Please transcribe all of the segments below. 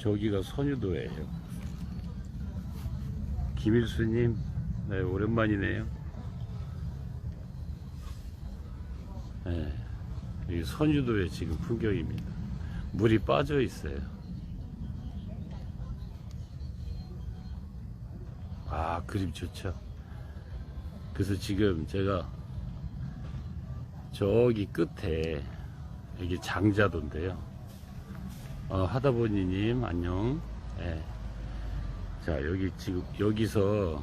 저기가 선유도예요. 김일수님, 네, 오랜만이네요. 네, 여기 선유도의 지금 풍경입니다. 물이 빠져 있어요. 아, 그림 좋죠. 그래서 지금 제가 저기 끝에 여기 장자도인데요. 어, 하다보니님 안녕. 예. 자 여기 지금 여기서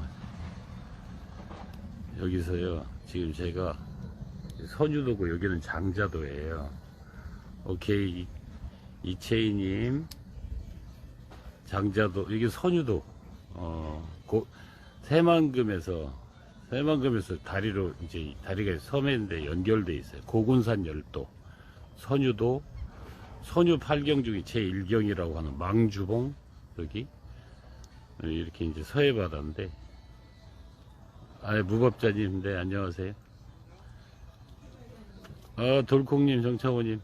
여기서요 지금 제가 선유도고 여기는 장자도예요. 오케이 이채희님 장자도 여기 선유도 어 고, 새만금에서 새만금에서 다리로 이제 다리가 섬인데 연결돼 있어요. 고군산 열도 선유도 선유 8경 중에 제1경이라고 하는 망주봉 여기? 이렇게 이제 서해 바다인데 아 무법자님 네 안녕하세요. 아 돌콩님 정창호님.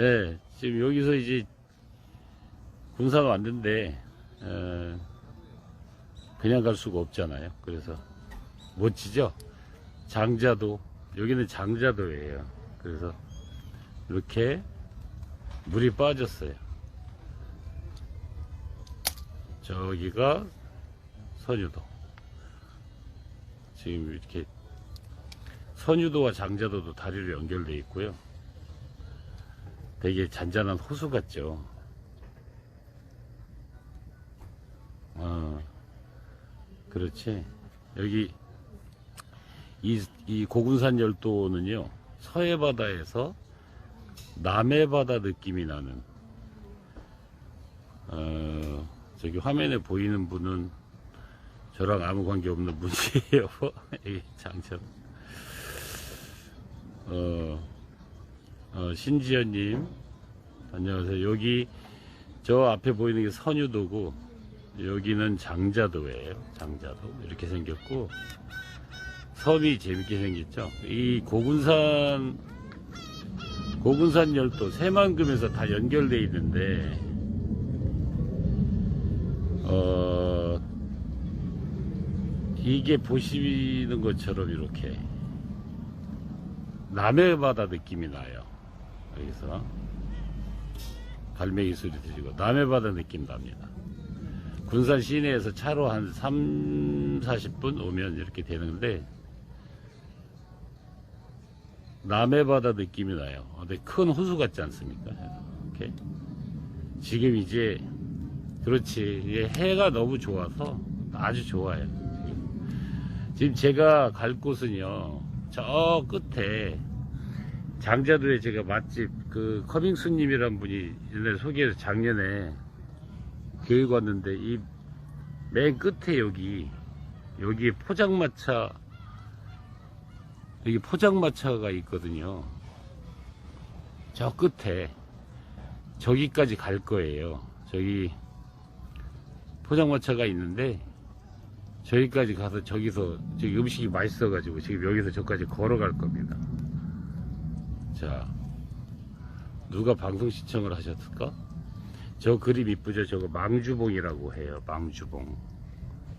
예 지금 여기서 이제 군사가 왔는데 어, 그냥 갈 수가 없잖아요. 그래서 멋지죠? 장자도 여기는 장자도예요. 그래서 이렇게 물이 빠졌어요. 저기가 선유도. 지금 이렇게 선유도와 장자도도 다리로 연결되어 있고요. 되게 잔잔한 호수 같죠. 어, 그렇지. 여기 이, 이 고군산 열도는요, 서해 바다에서 남해 바다 느낌이 나는 어, 저기 화면에 보이는 분은 저랑 아무 관계 없는 분이에요. 이 장점. 어, 어, 신지연님, 안녕하세요. 여기 저 앞에 보이는 게 선유도고 여기는 장자도예요. 장자도 이렇게 생겼고 섬이 재밌게 생겼죠. 이 고군산 고군산 열도 새만금에서 다 연결돼 있는데 어 이게 보시는 것처럼 이렇게 남해 바다 느낌이 나요. 여기서 갈매기 소리 들리고 남해 바다 느낌 납니다. 군산 시내에서 차로 한 3, 40분 오면 이렇게 되는데 남해 바다 느낌이 나요. 근데 큰 호수 같지 않습니까? 이렇게 지금 이제 그렇지 이게 해가 너무 좋아서 아주 좋아요. 지금, 지금 제가 갈 곳은요 저 끝에 장자도에 제가 맛집 그 커밍수님이란 분이 옛날에 소개해서 작년에 교육 왔는데 이 맨 끝에 여기 여기 포장마차 여기 포장마차가 있거든요. 저 끝에 저기까지 갈 거예요. 저기 포장마차가 있는데 저기까지 가서 저기서 저기 음식이 맛있어 가지고 지금 여기서 저까지 걸어갈 겁니다. 자 누가 방송 시청을 하셨을까? 저 그림 이쁘죠? 저거 망주봉이라고 해요. 망주봉.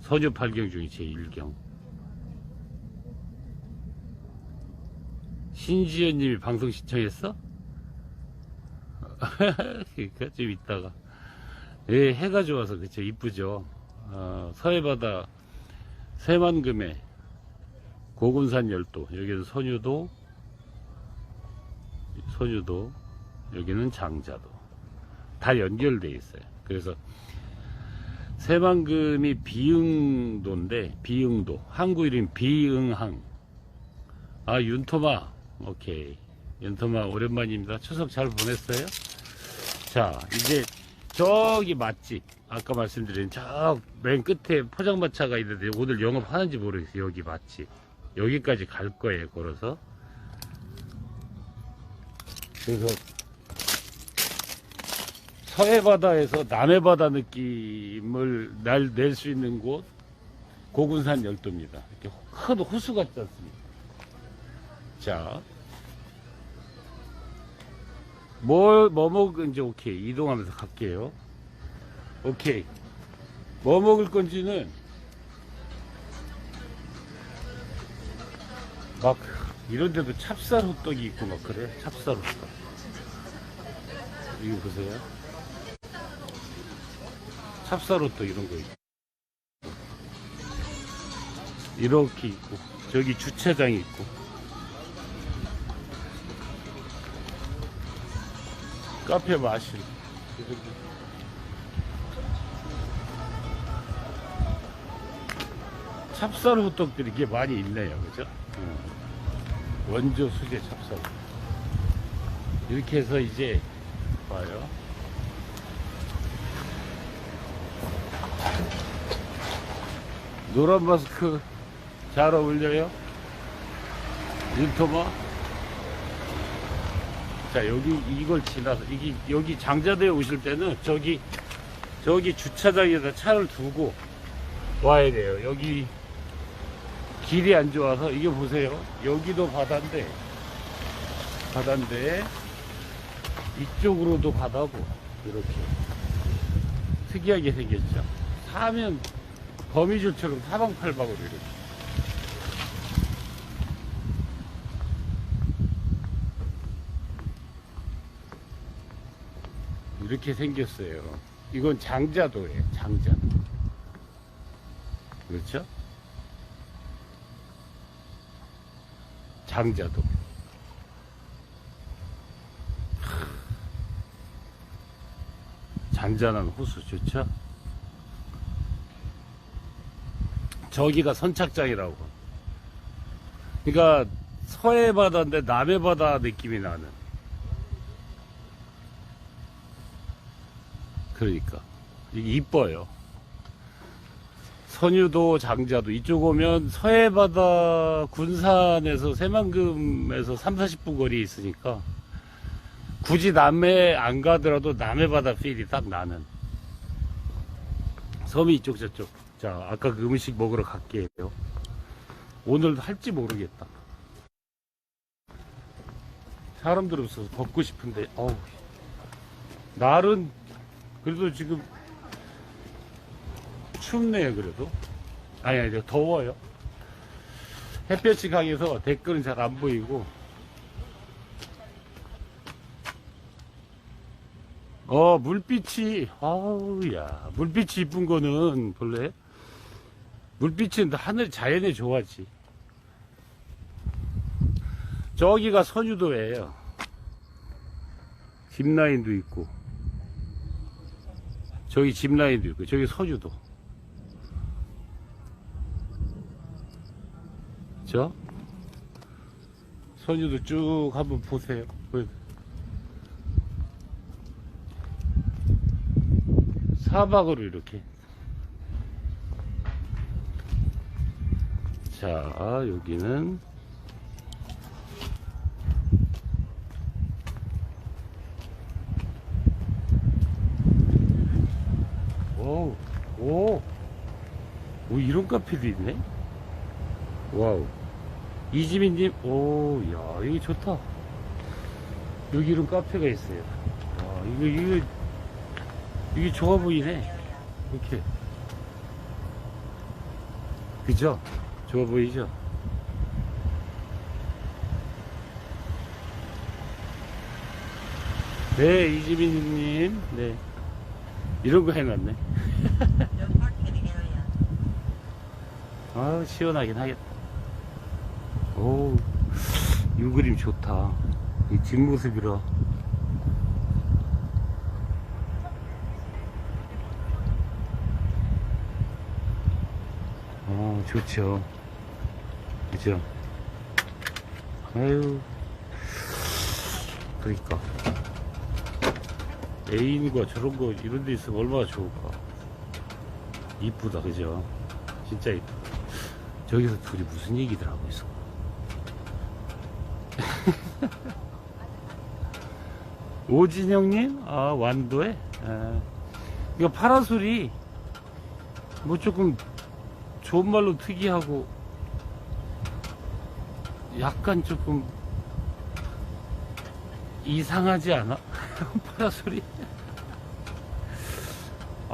선유 8경 중에 제1경. 신지연 님이 방송 시청했어? 그러니까 좀 이따가. 예, 해가 좋아서 그쵸 이쁘죠. 어, 서해바다 새만금에 고군산 열도 여기는 선유도 선유도 여기는 장자도. 다 연결돼 있어요. 그래서 새만금이 비응도인데 비응도. 항구 이름 비응항. 아 윤토마 오케이. 연토마 오랜만입니다. 추석 잘 보냈어요? 자, 이제 저기 맛집. 아까 말씀드린 저 맨 끝에 포장마차가 있는데 오늘 영업하는지 모르겠어요. 여기 맛집. 여기까지 갈 거예요. 걸어서. 그래서 서해바다에서 남해바다 느낌을 낼수 있는 곳 고군산 열도입니다. 이렇게 큰 호수 같지 않습니까? 자, 뭘, 뭐 먹은지 오케이. 이동하면서 갈게요. 오케이. 뭐 먹을 건지는 막 이런 데도 찹쌀 호떡이 있고 막 그래. 찹쌀 호떡. 이거 보세요. 찹쌀 호떡 이런 거 있고. 이렇게 있고. 저기 주차장이 있고. 카페 마실. 찹쌀 호떡들이 이게 많이 있네요. 그죠? 음. 원조 수제 찹쌀. 이렇게 해서 이제 봐요. 노란 마스크 잘 어울려요? 윤토마? 자, 여기 이걸 지나서, 이게, 여기 장자대에 오실 때는 저기, 저기 주차장에다 차를 두고 와야 돼요. 여기 길이 안 좋아서, 이게 보세요. 여기도 바다인데, 바다인데, 이쪽으로도 바다고, 이렇게. 특이하게 생겼죠. 사면 거미줄처럼 사방팔방으로 이렇게. 이렇게 생겼어요. 이건 장자도예요. 장자도. 그렇죠? 장자도. 하. 잔잔한 호수 좋죠? 저기가 선착장이라고. 그러니까 서해 바다인데 남해 바다 느낌이 나는. 그러니까 이게 이뻐요. 선유도 장자도 이쪽 오면 서해 바다 군산에서 새만금에서 3, 40분 거리에 있으니까 굳이 남해 안 가더라도 남해 바다 필이 딱 나는 섬이 이쪽 저쪽. 자, 아까 그 음식 먹으러 갈게요. 오늘 할지 모르겠다. 사람들 없어서 걷고 싶은데, 어우. 날은 그래도 지금 춥네요, 그래도. 아니, 아니, 더워요. 햇볕이 강해서 댓글은 잘 안 보이고. 어, 물빛이, 아우, 야. 물빛이 이쁜 거는 본래 물빛은 하늘 자연에 좋아지. 저기가 선유도예요. 짚라인도 있고. 저기 짚라인도 있고. 저기 선유도. 저 선유도 쭉 한번 보세요. 사막으로 이렇게. 자, 여기는 오, 오, 오, 이런 카페도 있네? 와우. 이지민님, 오, 야, 여기 좋다. 여기 이런 카페가 있어요. 와, 이거, 이거, 이게 좋아 보이네. 이렇게. 그죠? 좋아 보이죠? 네, 이지민님. 네. 이런 거 해놨네. 아, 시원하긴 하겠다. 오, 이 그림 좋다. 이 뒷모습이라. 어, 좋죠. 그죠? 아유. 그러니까. 애인과 저런 거, 이런 데 있으면 얼마나 좋을까. 이쁘다, 그죠? 진짜 이쁘다. 저기서 둘이 무슨 얘기들 하고 있어? 오진영님? 아, 완도에? 아, 이거 파라솔이 뭐 조금 좋은 말로 특이하고 약간 조금 이상하지 않아? 파라솔이.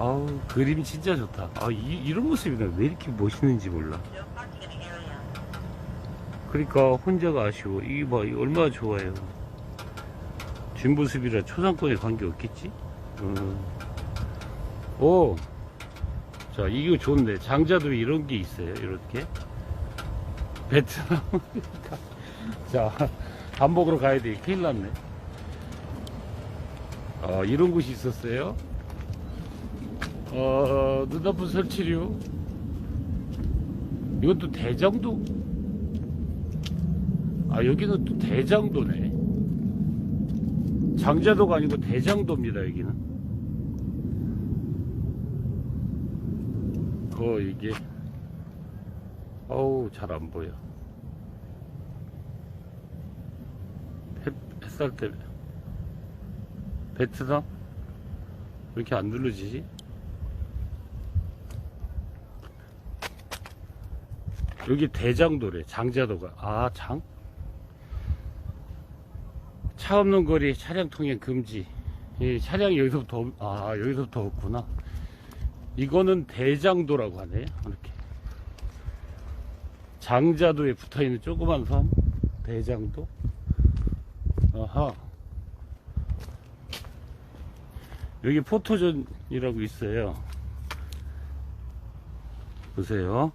아우, 그림 진짜 좋다. 아, 이, 이런 모습이 나왜 이렇게 멋있는지 몰라. 그러니까 혼자가 아쉬워. 이게 봐, 이거 얼마나 좋아요. 뒷모습이라 초상권에 관계 없겠지? 음. 오! 자, 이거 좋네. 장자도 이런 게 있어요. 이렇게. 베트남. 자, 밥 먹으러 가야 돼. 큰일 났네. 아, 이런 곳이 있었어요. 어, 눈아픈 설치류. 이것도 대장도. 아 여기는 또 대장도네. 장자도가 아니고 대장도입니다 여기는. 어 이게. 어우 잘 안 보여. 햇, 햇살 때문에. 베트남 왜 이렇게 안 눌러지지 여기 대장도래 장자도가. 아 장? 차 없는 거리 차량 통행 금지. 이 차량이 여기서부터 없- 아 여기서부터 없구나. 이거는 대장도라고 하네 이렇게. 장자도에 붙어있는 조그만 섬 대장도? 아하. 여기 포토존이라고 있어요. 보세요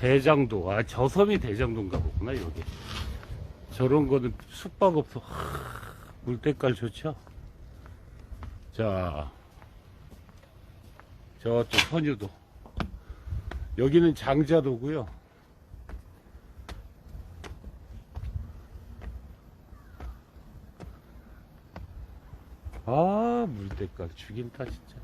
대장도 아 저 섬이 대장도인가 보구나 여기. 저런 거는 숙박업소 하, 물때깔 좋죠? 자 저쪽 선유도. 여기는 장자도고요. 아 물때깔. 죽인다 진짜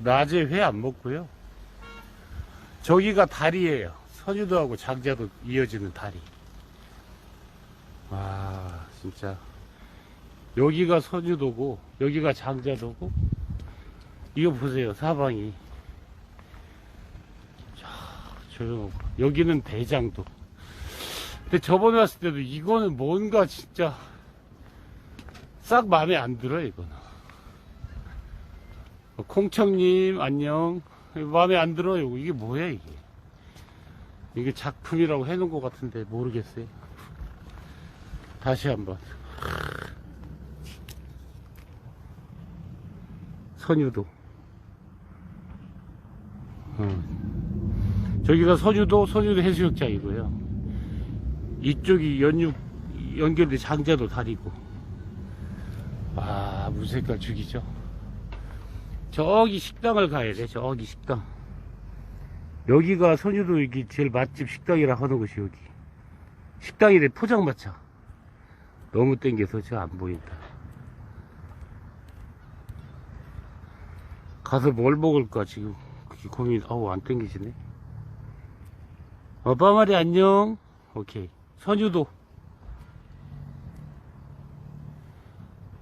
낮에 회 안 먹고요. 저기가 다리예요. 선유도하고 장자도 이어지는 다리. 와, 진짜. 여기가 선유도고, 여기가 장자도고, 이거 보세요, 사방이. 자, 조용하고. 여기는 대장도. 근데 저번에 왔을 때도 이거는 뭔가 진짜 싹 마음에 안 들어, 이거는. 어, 콩청님 안녕. 마음에 안 들어요. 이게 뭐야 이게? 이게 작품이라고 해놓은 것 같은데 모르겠어요. 다시 한번. 선유도. 어. 저기가 선유도 선유도 해수욕장이고요. 이쪽이 연육 연결된 장자도 다리고. 아 물색깔 죽이죠 저기 식당을 가야 돼. 저기 식당. 여기가 선유도 여기 제일 맛집 식당이라 하는 곳이 여기. 식당이래 포장마차. 너무 땡겨서 저안 보인다. 가서 뭘 먹을까 지금 그게 고민. 아우 안 땡기지네. 아빠 말이 안녕. 오케이. 선유도.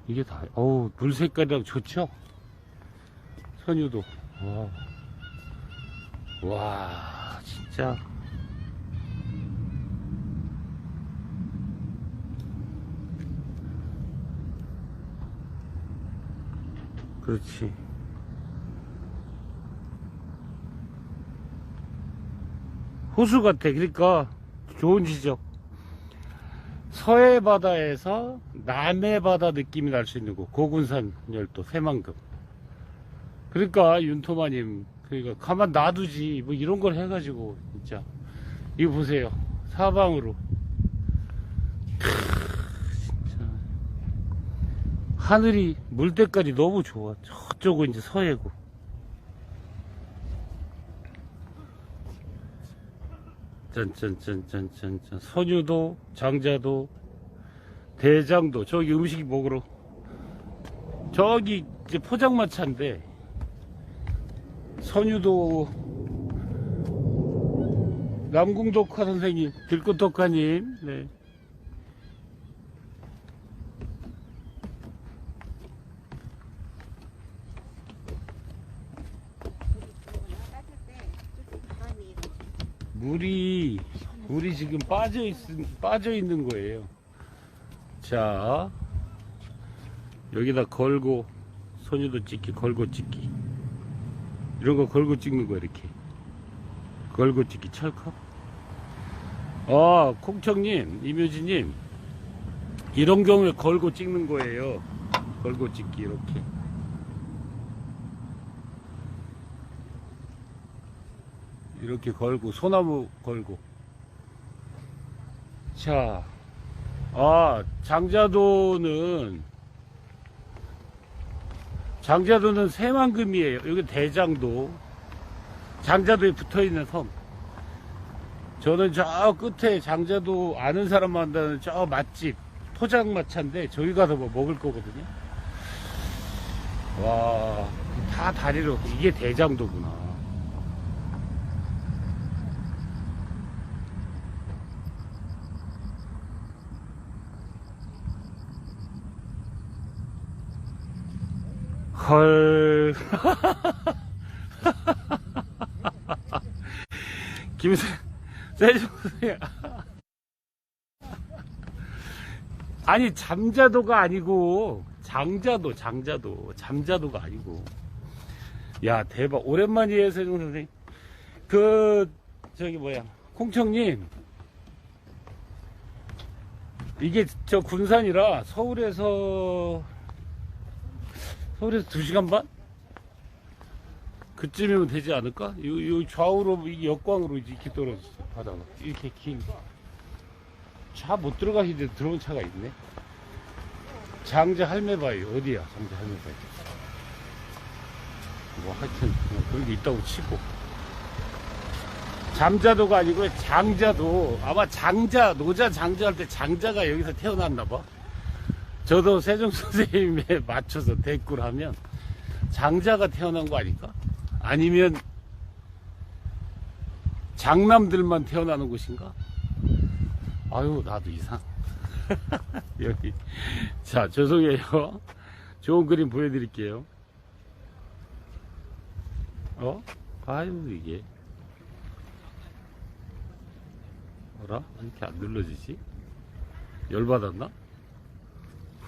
이게 다. 어우 물 색깔이랑 좋죠? 선유도. 와. 와, 진짜. 그렇지. 호수 같아. 그러니까 좋은 지적. 서해 바다에서 남해 바다 느낌이 날 수 있는 곳. 고군산 열도 새만금. 그러니까 윤토마님 그러니까 가만 놔두지. 뭐 이런 걸 해가지고 진짜. 이거 보세요. 사방으로. 하늘이 물때깔이 너무 좋아. 저쪽은 이제 서해고. 짠짠짠짠짠짠. 선유도 장자도 대장도. 저기 음식 먹으러. 저기 이제 포장마차인데 선유도 남궁독화 선생님, 들꽃독화님, 네. 물이 물이 지금 빠져 있 빠져 있는 거예요. 자 여기다 걸고 손유도 찍기 걸고 찍기 이런 거 걸고 찍는 거 이렇게 걸고 찍기 철컵. 아 콩청님 이묘지님 이런 경우에 걸고 찍는 거예요. 걸고 찍기 이렇게. 이렇게 걸고 소나무 걸고 자, 아 장자도는 장자도는 새만금이에요. 여기 대장도 장자도에 붙어 있는 섬. 저는 저 끝에 장자도 아는 사람 만나는 저 맛집 토장마차인데 저기 가서 뭐 먹을 거거든요. 와, 다 다리로 이게 대장도구나. 헐. 김세, 세종 선생 아니, 잠자도가 아니고, 장자도, 장자도. 잠자도가 아니고. 야, 대박. 오랜만이에요, 세종 선생님. 그, 저기 뭐야. 콩청님. 이게 저 군산이라 서울에서 서울에서 2시간 반? 그쯤이면 되지 않을까? 요, 요 좌우로 이 역광으로 이렇게 떨어졌어 바다가. 이렇게 긴. 차 못 들어가시는데 들어온 차가 있네. 장자 할매바위 어디야 장자 할매바위? 뭐 하여튼 뭐 그런 게 있다고 치고. 잠자도가 아니고 장자도. 아마 장자 노자 장자 할 때 장자가 여기서 태어났나 봐 저도 세종 선생님에 맞춰서 댓글 하면 장자가 태어난 거 아닐까? 아니면 장남들만 태어나는 곳인가? 아유, 나도 이상. 여기. 자, 죄송해요. 좋은 그림 보여드릴게요. 어? 아유, 이게. 뭐라? 왜 이렇게 안 눌러지지? 열받았나?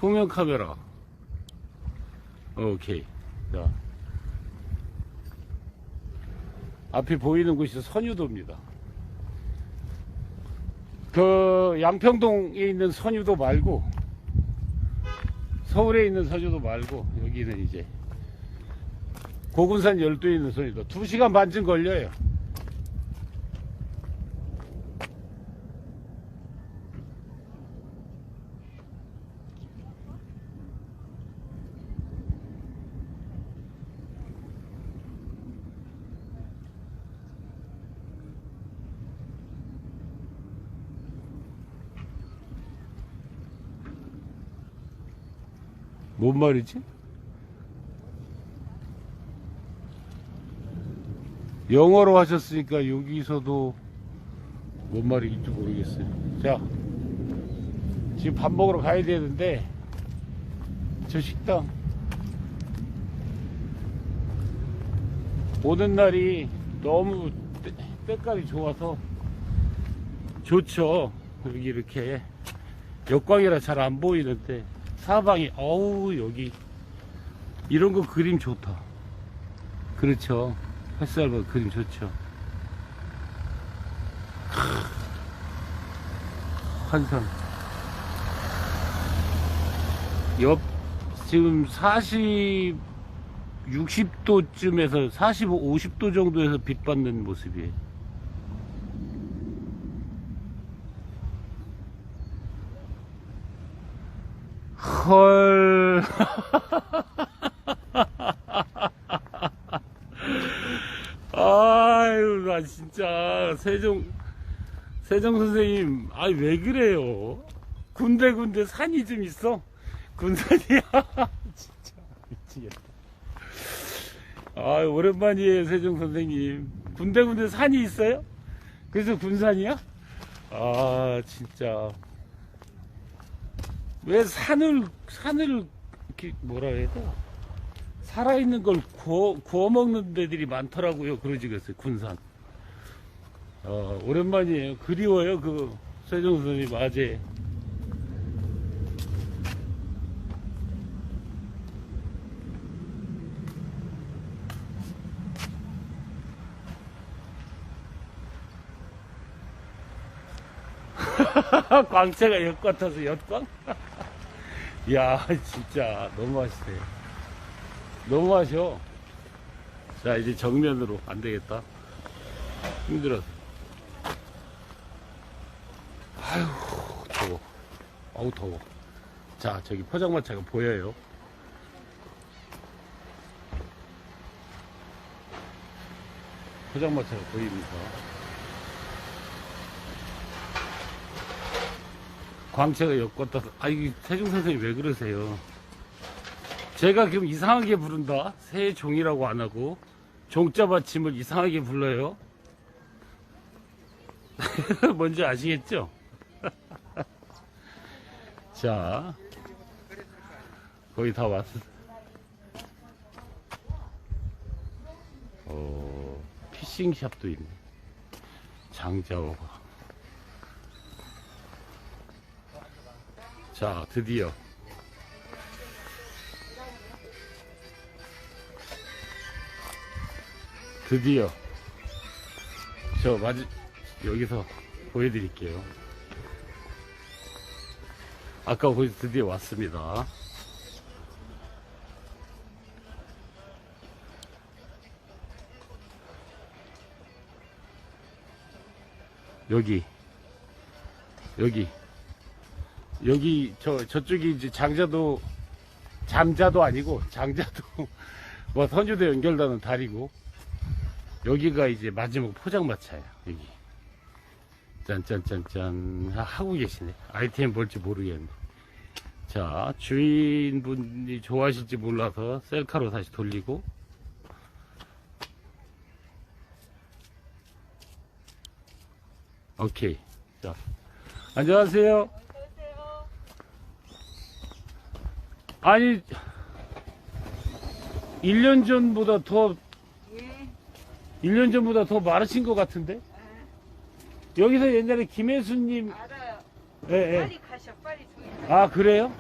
후면 카메라. 오케이. 자. 앞에 보이는 곳이 선유도입니다. 그 양평동에 있는 선유도 말고 서울에 있는 선유도 말고 여기는 이제 고군산 열도에 있는 선유도 2시간 반쯤 걸려요. 뭔 말이지? 영어로 하셨으니까 여기서도 뭔 말인지 모르겠어요. 자, 지금 밥 먹으러 가야 되는데, 저 식당, 오는 날이 너무 때- 때깔이 좋아서 좋죠. 여기 이렇게 역광이라 잘 안 보이는데, 사방이 어우 여기. 이런 거 그림 좋다. 그렇죠. 햇살 봐 그림 좋죠. 크, 환상. 옆 지금 40 60도쯤에서 45 50도 정도에서 빛 받는 모습이에요 헐. 아유, 나 진짜, 세종, 세종 선생님, 아이, 왜 그래요? 군데군데 산이 좀 있어? 군산이야. 진짜, 미치겠다. 아유, 오랜만이에요, 세종 선생님. 군데군데 산이 있어요? 그래서 군산이야? 아, 진짜. 왜 산을 산을 뭐라 해야 돼? 살아있는 걸 구워, 구워 먹는 데들이 많더라고요. 그러지겠어요. 군산. 어, 오랜만이에요. 그리워요, 그, 세종 선생님 아재. 광채가 엿 같아서 엿광? 이야, 진짜, 너무 하시네. 너무 하셔. 자, 이제 정면으로. 안 되겠다. 힘들어서. 아휴, 더워. 어우, 더워. 자, 저기 포장마차가 보여요. 포장마차가 보입니다. 광채가 엮었다. 아, 이 세종 선생님 왜 그러세요? 제가 지금 이상하게 부른다? 세종이라고 안 하고, 종자 받침을 이상하게 불러요? 뭔지 아시겠죠? 자, 거의 다 왔어. 어, 피싱샵도 있네. 장자오가. 자, 드디어. 드디어. 저, 맞, 여기서 보여드릴게요. 아까 거기서 드디어 왔습니다. 여기, 여기, 여기, 저, 저쪽이 이제 장자도, 잠자도 아니고, 장자도, 뭐, 선주도 연결되는 다리고, 여기가 이제 마지막 포장마차야, 여기. 짠짠짠짠 하고 계시네. 아이템 볼지 모르겠네. 자, 주인분이 좋아하실지 몰라서 셀카로 다시 돌리고. 오케이. 자, 안녕하세요. 아니, 1년 전보다 더, 예, 1년 전보다 더 마르신 것 같은데? 여기서 옛날에 김혜수님, 알아요. 예, 예. 빨리 가셔, 빨리. 아 그래요?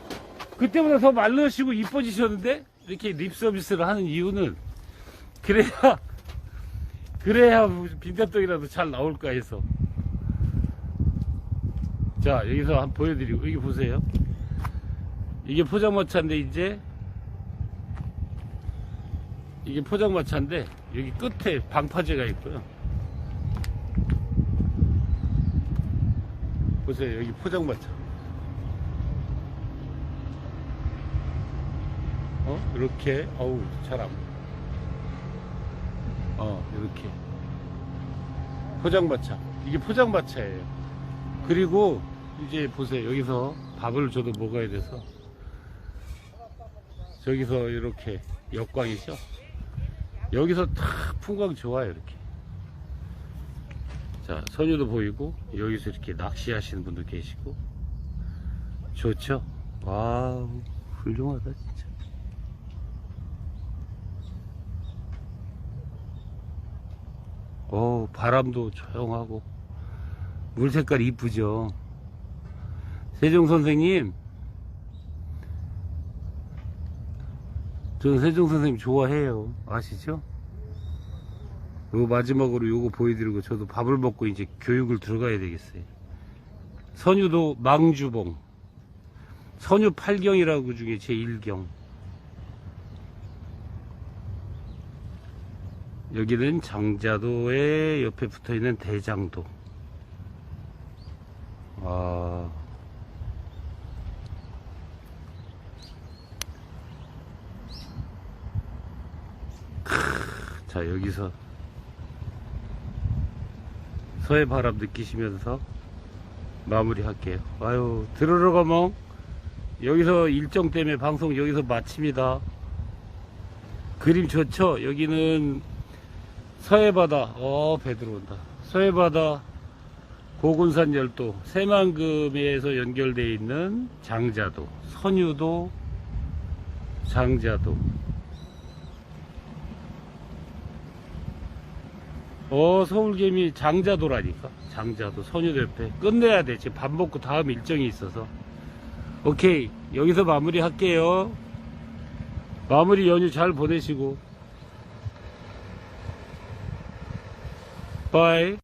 그때보다 더 말르시고 이뻐지셨는데 이렇게 립 서비스를 하는 이유는 그래야 그래야 빈대떡이라도 잘 나올까 해서 자 여기서 한번 보여드리고 여기 보세요 이게 포장마차인데 이제 이게 포장마차인데 여기 끝에 방파제가 있고요 보세요 여기 포장마차 어? 이렇게, 어우, 잘 안. 보여. 어, 이렇게. 포장마차. 이게 포장마차예요. 그리고, 이제 보세요. 여기서 밥을 줘도 먹어야 돼서. 저기서 이렇게 역광이죠? 여기서 탁 풍광 좋아요, 이렇게. 자, 선유도 보이고, 여기서 이렇게 낚시하시는 분도 계시고. 좋죠? 와우, 훌륭하다, 진짜. 어 바람도 조용하고 물 색깔 이쁘죠 세종 선생님 저는 세종 선생님 좋아해요 아시죠? 요 마지막으로 요거 보여드리고 저도 밥을 먹고 이제 교육을 들어가야 되겠어요 선유도 망주봉 선유 8경이라고 중에 제 1경 여기는 장자도의 옆에 붙어 있는 대장도. 아. 크, 자, 여기서 서해 바람 느끼시면서 마무리 할게요. 아유, 들으러 가 멍. 여기서 일정 때문에 방송 여기서 마칩니다. 그림 좋죠? 여기는 서해바다, 어, 배 들어온다. 서해바다, 고군산 열도, 새만금에서 연결되어 있는 장자도, 선유도, 장자도. 어, 서울개미 장자도라니까. 장자도, 선유대패. 끝내야 돼. 지금 밥 먹고 다음 일정이 있어서. 오케이. 여기서 마무리 할게요. 마무리 연휴 잘 보내시고. 바이.